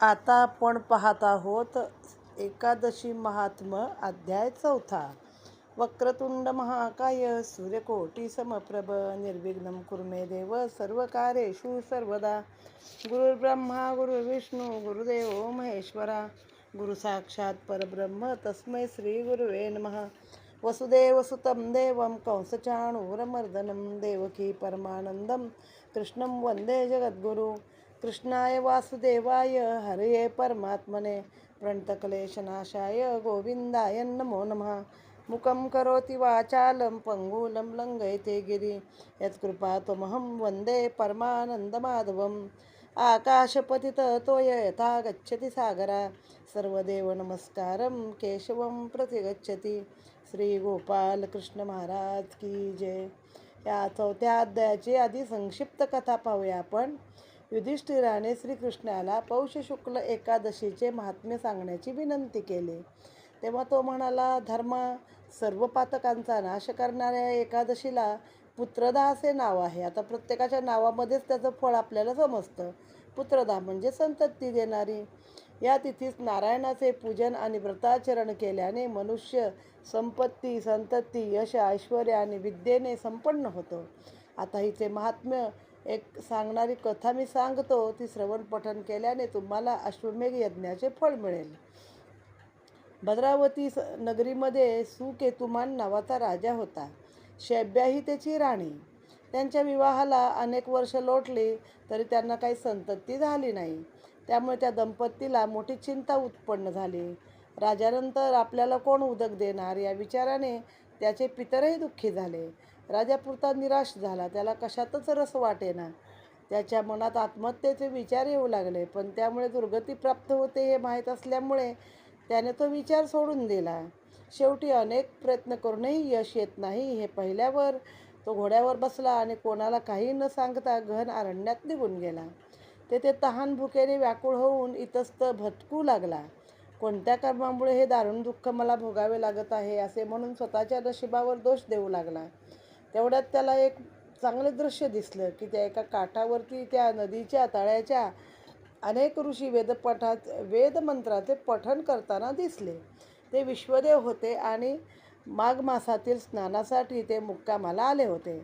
आता आपण पाहत आहोत एकादशी महात्म अध्याय चौथा. वक्रतुंड महाकाय सूर्यकोटी समप्रभ निर्विघ्नं कुर्मे देव सर्वकारेषु सर्वदा. गुरुर्ब्रह्मा गुरुर्विष्णू गुरुदेव महेश्वरा. गुरु साक्षात परब्रह्म तस्मै श्री गुरुवे नमः. वसुदेवसुतं देवं कंसचाणूरमर्दनं देवकी परमानन्दं कृष्णं वन्दे जगद्गुरु. कृष्णाय वासुदेवाय हरये परमात्मने प्रणतक्लेशनाशाय गोविन्दाय नमो नमः. मुखं करोति वाचालं पङ्गुलं लङ्घयते गिरि. यत्कृपात्वमहं वन्दे परमानन्दमाधवम्. आकाशपतिततोय यथा गच्छति सागरा। सर्वदेवनमस्कारं केशवं प्रति गच्छति श्रीगोपालकृष्णमहाराज की जय. या चौथ्या अध्यायाची आधी संक्षिप्त कथा पाहूया आपण. युधिष्ठिराने श्रीकृष्णाला पौष शुक्ल एकादशीचे महात्म्य सांगण्याची विनंती केली. तेव्हा तो म्हणाला धर्मा सर्व पातकांचा नाश करणाऱ्या एकादशीला पुत्रदा असे नाव आहे. आता प्रत्येकाच्या नावामध्येच त्याचं फळ आपल्याला समजतं. पुत्रदा म्हणजे संतती देणारी. या तिथीस नारायणाचे पूजन आणि व्रताचरण केल्याने मनुष्य संपत्ती संतती यश ऐश्वर आणि विद्येने संपन्न होतो. आता हिचे महात्म्य एक सांगणारी कथा मी सांगतो ती श्रवण पठन केल्याने तुम्हाला अश्वमेघ यज्ञाचे फळ मिळेल. भद्रावती स नगरीमध्ये सुकेतुमान नावाचा राजा होता. शैब्या ही त्याची राणी. त्यांच्या विवाहाला अनेक वर्ष लोटली तरी त्यांना काही संतती झाली नाही. त्यामुळे त्या दंपतीला मोठी चिंता उत्पन्न झाली. राजानंतर आपल्याला कोण उदक देणार या विचाराने त्याचे पितरही दुःखी झाले. राजा पुरता निराश झाला. त्याला कशातच रस वाटेना. त्याच्या मनात आत्महत्येचे विचार येऊ लागले पण त्यामुळे दुर्गती प्राप्त होते हे माहीत असल्यामुळे त्याने तो विचार सोडून दिला. शेवटी अनेक प्रयत्न करूनही यश येत नाही. हे पहिल्यावर तो घोड्यावर बसला आणि कोणाला काही न सांगता गहन अरण्यात निघून गेला. तेथे तहान भुकेने व्याकुळ होऊन इतस्त भटकू लागला. कोणत्या कर्मामुळे हे दारुण दुःख मला भोगावे लागत आहे असे म्हणून स्वतःच्या नशिबावर दोष देऊ लागला. तेवढ्यात त्याला एक चांगलं दृश्य दिसलं की त्या एका काठावरती त्या नदीच्या तळ्याच्या अनेक ऋषी वेदपठात वेदमंत्राचे पठण करताना दिसले. ते विश्वदेव होते आणि माघ मासातील स्नानासाठी ते मुक्कामाला आले होते.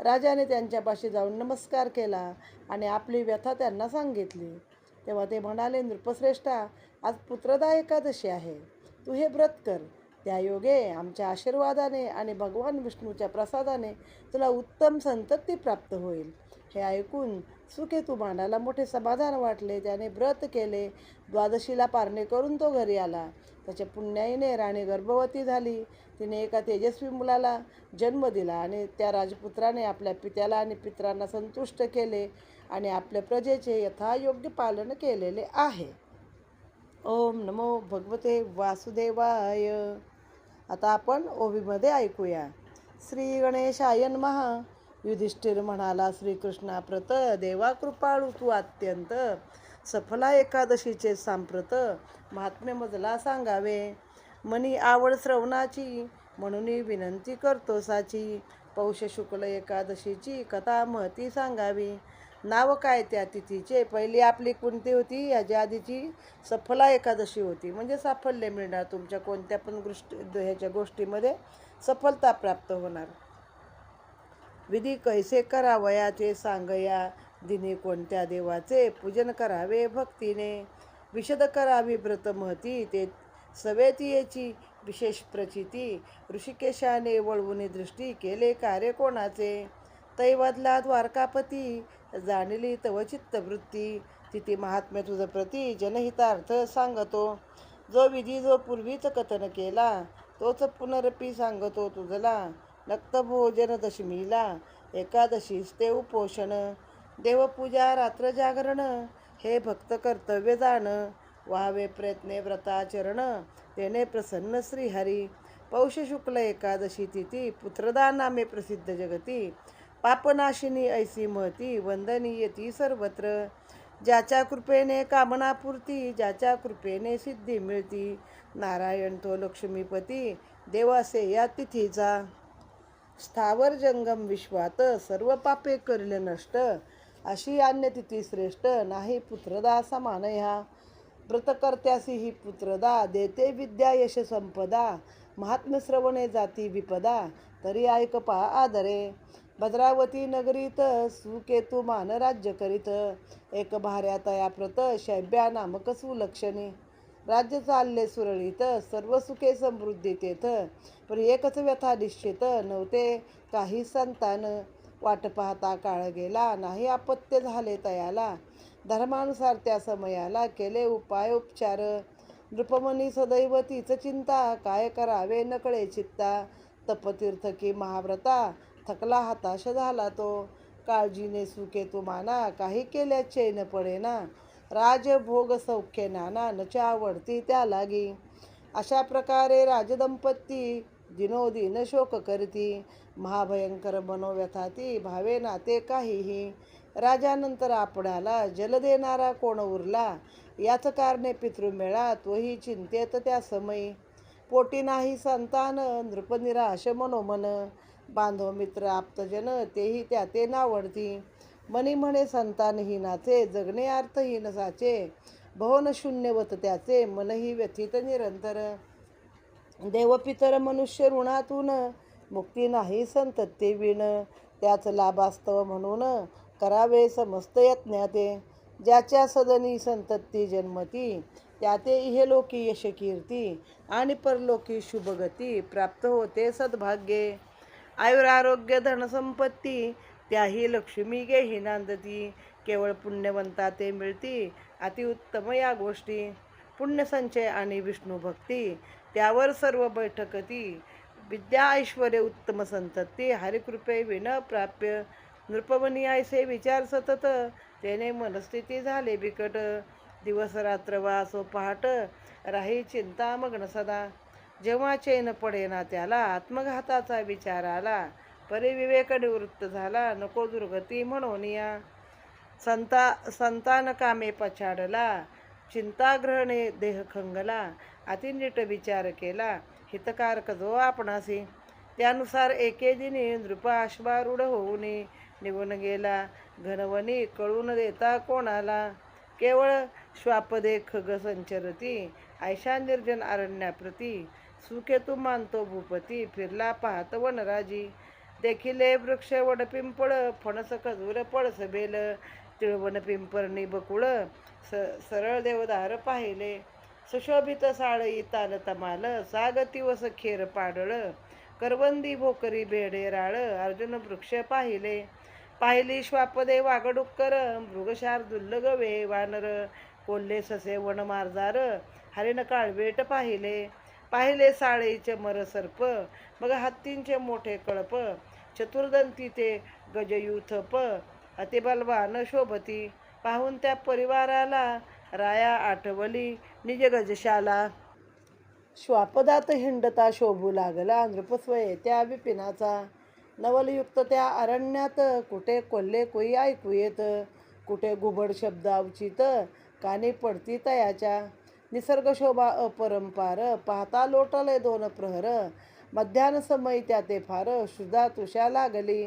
राजाने त्यांच्यापाशी जाऊन नमस्कार केला आणि आपली व्यथा त्यांना सांगितली. तेव्हा ते म्हणाले नृपश्रेष्ठा आज पुत्रदा एकादशी आहे. तू हे व्रत कर. त्या योगे आमच्या आशीर्वादाने आणि भगवान विष्णूच्या प्रसादाने तुला उत्तम संतती प्राप्त होईल. हे ऐकून सुकेतुमानाला मोठे समाधान वाटले. त्याने व्रत केले. द्वादशीला पारणे करून तो घरी आला. त्याच्या पुण्याईने राणी गर्भवती झाली. तिने एका तेजस्वी मुलाला जन्म दिला आणि त्या राजपुत्राने आपल्या पित्याला आणि पित्रांना संतुष्ट केले आणि आपल्या प्रजेचे यथायोग्य पालन केलेले आहे. ओम नमो भगवते वासुदेवाय. आता आपण ओवीमध्ये ऐकूया. श्री गणेशाय महा युधिष्ठिर म्हणाला श्रीकृष्णा प्रत देवा कृपाळू तू अत्यंत. सफला एकादशीचे सांप्रत महात्म्य मजला सांगावे. मनी आवड श्रवणाची म्हणून विनंती करतो साची पौष शुक्ल एकादशीची कथा महती सांगावी. नाव काय त्या तिथीचे? पहिली आपली कोणती होती? याच्या आधीची सफला एकादशी होती. म्हणजे साफल्य मिळणार तुमच्या कोणत्या पण गोष्टी ह्याच्या गोष्टीमध्ये सफलता प्राप्त होणार. विधी कैसे करावयाचे सांगया दिनी कोणत्या देवाचे पूजन करावे भक्तीने. विशद करावी व्रत महती ते सवेतीयेची विशेष प्रचिती. ऋषिकेशाने वळवून दृष्टी केले कार्य कोणाचे? तैवादला द्वारकापती जाणली तव चित्तवृत्ती. तिथे महात्म्य तुझं प्रती जनहितार्थ सांगतो. जो विधी जो पूर्वीच कथन केला तोच पुनरपी सांगतो तुझला. नक्तभोजन दशमीला एकादशीस ते उपोषण. देवपूजा रात्र जागरण हे भक्त कर्तव्य जाण. व्हावे प्रयत्ने व्रताचरण तेने प्रसन्न श्रीहरी. पौष शुक्ल एकादशी तिथी पुत्रदानामे प्रसिद्ध जगती. पापनाशिनी ऐसी महती वंदनीय ती सर्वत्र. ज्याच्या कृपेने कामनापूर्ती ज्याच्या कृपेने सिद्धी मिळती. नारायण तो लक्ष्मीपती देवासे या तिथीचा. स्थावर जंगम विश्वात सर्व पापे करले नष्ट. अशी अन्य तिथी श्रेष्ठ नाही पुत्रदा समान ह्या. व्रतकर्त्यासी ही पुत्रदा देते विद्या यश संपदा. महात्म्यश्रवणे जाती विपदा तरी ऐक पहा आदरे. भद्रावती नगरीत सुकेतू मान राज्य करीत. एक भार्या तया प्रत शैब्या नामक सुलक्षणी. राज्य चालले सुरळीत सर्व सुखे समृद्धी तेथ. पण एकच व्यथा निश्चित नव्हते काही संतान. वाट पाहता काळ गेला नाही अपत्य झाले तयाला. धर्मानुसार त्या समयाला केले उपाय उपचार. नृपमणी सदैव तीच चिंता काय करावे नकळे चित्ता. तपतीर्थ की महाव्रता थकला हताश झाला तो. काळजीने सुखे तू माना काही केल्या चैन पडेना. राजभोग सौख्य नाना नच्या आवडती त्या लागी. अशा प्रकारे राजदंपती दिनोदिन शोक करती. महाभयंकर मनोव्यथा ती भावे नाते काहीही. राजानंतर आपणाला जल देणारा कोण उरला? याच कारणे पितृमेळा तोही चिंतेत त्या समयी. पोटी नाही संतान नृपनिराश मनोमन. बांधव मित्र आप्तजन तेही त्या ते नावडती मनी म्हणे संतानहीनाचे जगणे अर्थहीन साचे भवन शून्यवत त्याचे मनही व्यथित निरंतर. देवपितर मनुष्य ऋणातून मुक्ती नाही संतत्ते विण. त्याच लाभास्तव म्हणून करावे समस्त यज्ञाते ज्याच्या सदनी संतती जन्मती त्याते इहेलोकी यश कीर्ती आणि परलोकी शुभगती प्राप्त होते सद्भाग्ये. आयुरारोग्य धनसंपत्ती त्याही लक्ष्मी गेही नांदती. केवळ पुण्यवंता ते मिळती. अतिउत्तम या गोष्टी. पुण्यसंचय आणि विष्णू भक्ती. त्यावर सर्व बैठकती. विद्या ऐश्वर्य उत्तम संतती. हरिकृपे विन प्राप्य. नृपवनी आयसे विचार सतत. त्याने मनस्थिती झाले बिकट. दिवस रात्र वासो पहाट. राही चिंता मग्न सदा. जेव्हा चैन पडेना त्याला आत्मघाताचा विचार आला परिविवेक निवृत्त झाला नको दुर्गती म्हणून या. संता संतान कामे पछाडला चिंताग्रहणे देह खंगला अतिनीट विचार केला हितकारक जो आपणासी. त्यानुसार एके दिनी नृप अश्वारूढ होऊन निघून गेला घनवनी कळून देता कोणाला? केवळ श्वापदे खग संचरती ऐशा निर्जन अरण्याप्रती सुखेतू मानतो भूपती फिरला पाहत वनराजी. देखिले वृक्ष वडपिंपळ फणस खजूर पळस बेल तिळवण पिंपरणी बकुळ स सरळ देवदार पाहिले. सुशोभित साळई ताल तमाल सागतिवस खेर पाडळ. करवंदी भोकरी बेडे राळ अर्जुन वृक्ष पाहिले. पाहिली श्वापदे वागडुक्कर मृगशार दुर्लगवे वानर कोल्हे ससे वनमार्जार हरिण काळवेट पाहिले. पाहिले साळेचे मर सर्प मग हत्तींचे मोठे कळप चतुर्दंती ते गजयूथप अतिबलवान शोभती पाहून त्या परिवाराला राया आठवली निज गजशाला. श्वापदात हिंडता शोभू लागला नृपस्वये त्या विपिनाचा. नवलयुक्त त्या अरण्यात कुठे कोल्हे कोई ऐकू येत कुठे घुबड शब्द अवचित कानी पडती तयाच्या. निसर्ग शोभा अपरंपार पाहता लोटले दोन प्रहर. मध्यान समय त्या ते फार शुद्धा तुषा लागली.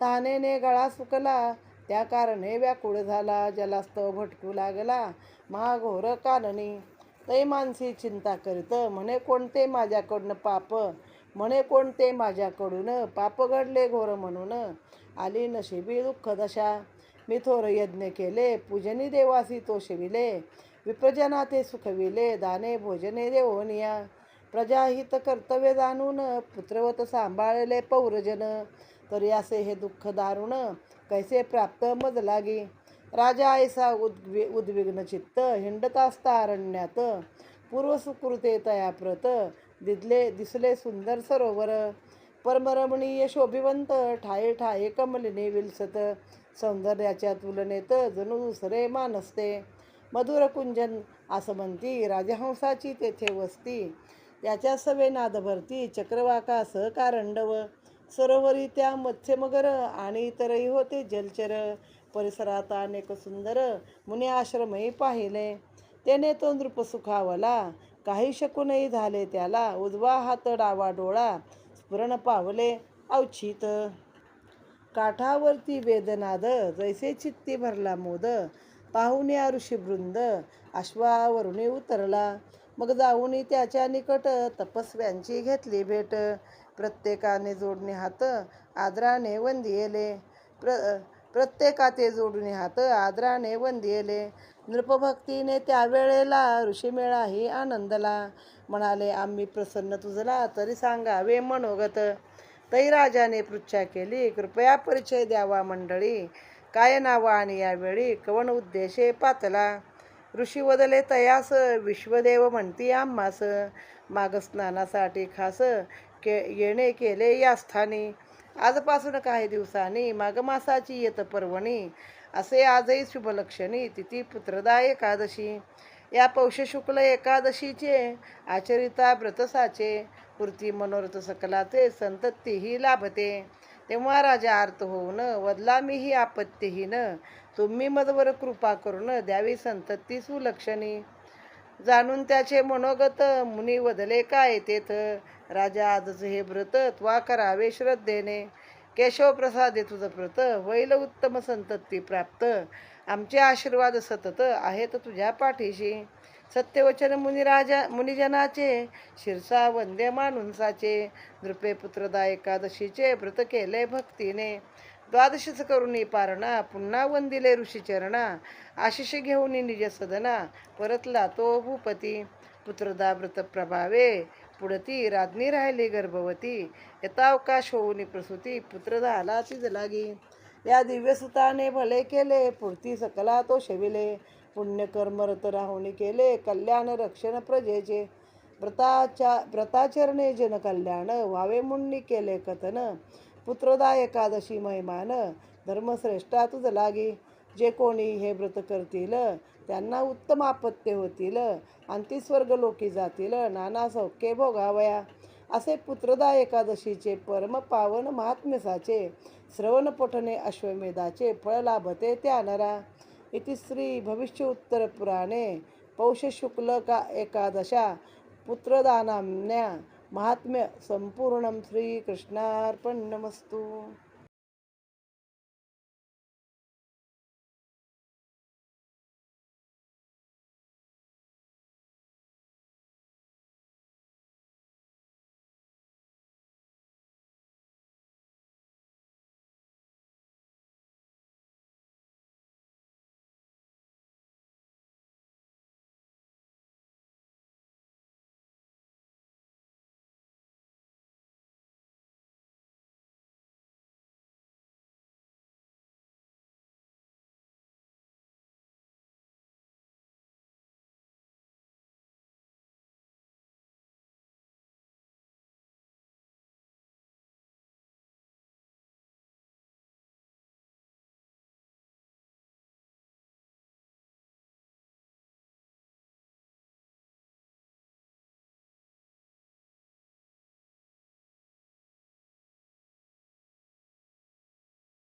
तहानेने गळा सुकला त्या कारणे व्याकुळ झाला जलास्तव भटकू लागला महाघोर काननी. तै मानसी चिंता करीत म्हणे कोणते माझ्याकडून पाप? म्हणे कोणते माझ्याकडून? पाप घडले घोर म्हणून आली नशिबी दुःख दशा. मी थोर यज्ञ केले पूजनी देवासी तो शिविले. विप्रजना ते सुखविले दाने भोजने देवोनिया. प्रजाहित कर्तव्य जाणून पुत्रवत सांभाळले पौरजन. तरी असे हे दुःख दारुण कैसे प्राप्त मज लागी? राजा ऐसा उद्वि उद्विग्न चित्त हिंडत असता अरण्यात पूर्व सुकृते तयाप्रत दिदले दिसले सुंदर सरोवर. परमरमणीय शोभिवंत ठाये ठाये कमलिने विलसत. सौंदर्याच्या तुलनेत जणू दुसरे मानसते. मधुर कुंजन असं म्हणती राजहंसाची तेथे वस्ती. याच्या सवे नाद भरती चक्रवाका कारंडव सरोवरी त्या मत्स्यमगर आणि इतरही होते जलचर. परिसरात अनेक सुंदर मुनी आश्रमही पाहिले. त्याने तो नृप सुखावला काही शकूनही झाले त्याला. उजवा हात डावा डोळा. स्फुरण पावले अवचित काठावरती वेदनाद. जैसे चित्ती भरला मोद. पाहुण्या ऋषीवृंद अश्वावरुणी उतरला. मग जाऊन त्याच्या निकट तपस्व्यांची घेतली भेट. प्रत्येकाने जोडणे हात आदराने वंदियले. प्र प्रत्येकाचे जोडणे हात आदराने वंदियले. नृपभक्तीने त्यावेळेला ऋषीमेळाही आनंदला. म्हणाले आम्ही प्रसन्न तुझला तरी सांगावे मनोगत. तै राजाने पृच्छा केली कृपया परिचय द्यावा मंडळी. काय नाव आणि यावेळी कवन उद्देशे पातला. ऋषी वदले तयास विश्वदेव म्हणती आम्हास. माग स्नानासाठी खास के येणे केले या स्थानी आजपासून काही दिवसांनी मागमासाची येत पर्वणी. असे आजही शुभलक्षणी तिथी पुत्रदा एकादशी. या पौष शुक्ल एकादशीचे आचरिता व्रतसाचे. पूर्ती मनोरथ सकलाचे संततीही लाभते. तेव्हा राजा आर्त होऊन वदला मीही आपत्तीहीन तुम्ही मदवर कृपा करून द्यावी संतती सुलक्षणी. जाणून त्याचे मनोगत मुनी वदले काय तेथ? राजा आजच हे व्रत त्वा करावे श्रद्धेने. केशव प्रसादे तुझं व्रत होईल उत्तम संतती प्राप्त. आमचे आशीर्वाद सतत आहेत तुझ्या पाठीशी. सत्यवचन मुनिराजा मुनिजनाचे शिरसा वंदे माणुंसाचे नृपे पुत्रदा एकादशीचे व्रत केले भक्तीने. द्वादशीच करुणी पारणा पुन्हा वंदिले ऋषीचरणा आशिष घेऊन निज सदना परतला तो भूपती. पुत्रदा व्रत प्रभावे पुढती राज्ञी राहिली गर्भवती. यथावकाश होऊनी प्रसूती पुत्रदा आला ती लागी या दिव्यसुताने भले केले पुरती सकला तो शविले. पुण्यकर्मरत राहुणी केले कल्याण रक्षण प्रजेचे. व्रताच्या व्रताचरणे जन कल्याण व्हावे मुन्नी केले कथन. पुत्रदा एकादशी महिमान धर्मश्रेष्ठा तुझ लागी. जे कोणी हे व्रत करतील त्यांना उत्तम आपत्य होतील. अंती स्वर्ग लोकी जातील नाना सौख्ये भोगावया. असे पुत्रदा एकादशीचे परम पावन महात्म्यसाचे. श्रवण पठणे अश्वमेधाचे फळ लाभते त्या नरा. इति श्री भविष्य उत्तरपुराणे का एकादशा पुत्रदानाम्न्या महात्म्य संपूर्णं श्रीकृष्णार्पणमस्तु।